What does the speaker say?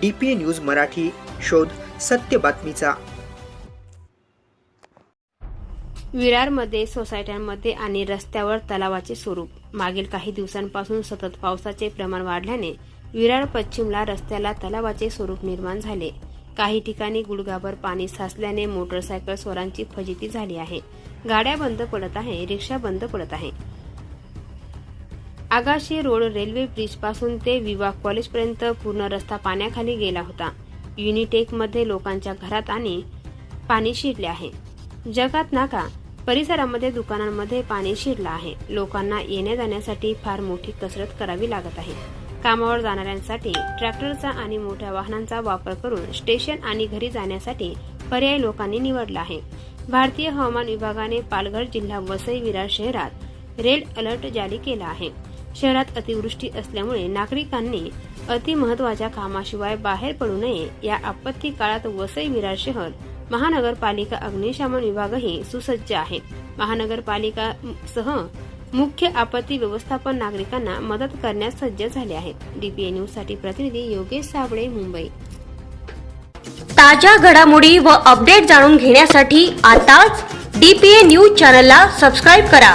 D P A news Marathi शोध सत्य बातमीचा. विरारमध्ये सोसायट्यांमध्ये आणि रस्त्यावर तलावाचे स्वरूप. मागील काही दिवसांपासून सतत पावसाचे प्रमाण वाढल्याने विरार पश्चिमला रस्त्याला तलावाचे स्वरूप निर्माण झाले. काही ठिकाणी गुडघाभर पाणी साचल्याने मोटरसायकल स्वरांची फजिती झाली आहे. गाड्या बंद पडत आहे रिक्षा बंद पडत आहे. आगाशी रोड रेल्वे ब्रिजपासून ते विवाह कॉलेजपर्यंत पूर्ण रस्ता पाण्याखाली गेला होता. युनिटेकमध्ये लोकांच्या घरात आणि पाणी शिरले आहे. जगात नाका परिसरामध्ये दुकानांमध्ये पाणी शिरलं आहे. लोकांना येण्या जाण्यासाठी फार मोठी कसरत करावी लागत आहे. कामावर जाणाऱ्यांसाठी ट्रॅक्टरचा आणि मोठ्या वाहनांचा वापर करून स्टेशन आणि घरी जाण्यासाठी पर्याय लोकांनी निवडला आहे. भारतीय हवामान विभागाने पालघर जिल्हा वसई विरार शहरात रेड अलर्ट जारी केला आहे. शहरात अतिवृष्टी असल्यामुळे नागरिकांनी अतिमहत्वाच्या कामाशिवाय बाहेर पडू नये या आपत्ती काळात वसई विरार शहर महानगरपालिका अग्निशमन विभागही सुसज्ज आहे. महानगरपालिका सह मुख्य आपत्ती व्यवस्थापन नागरिकांना मदत करण्यास सज्ज झाले आहेत. डीपीए न्यूजसाठी प्रतिनिधी योगेश साबळे मुंबई. ताज्या घडामोडी व अपडेट जाणून घेण्यासाठी आताच डीपीए न्यूज चॅनलला सबस्क्राईब करा.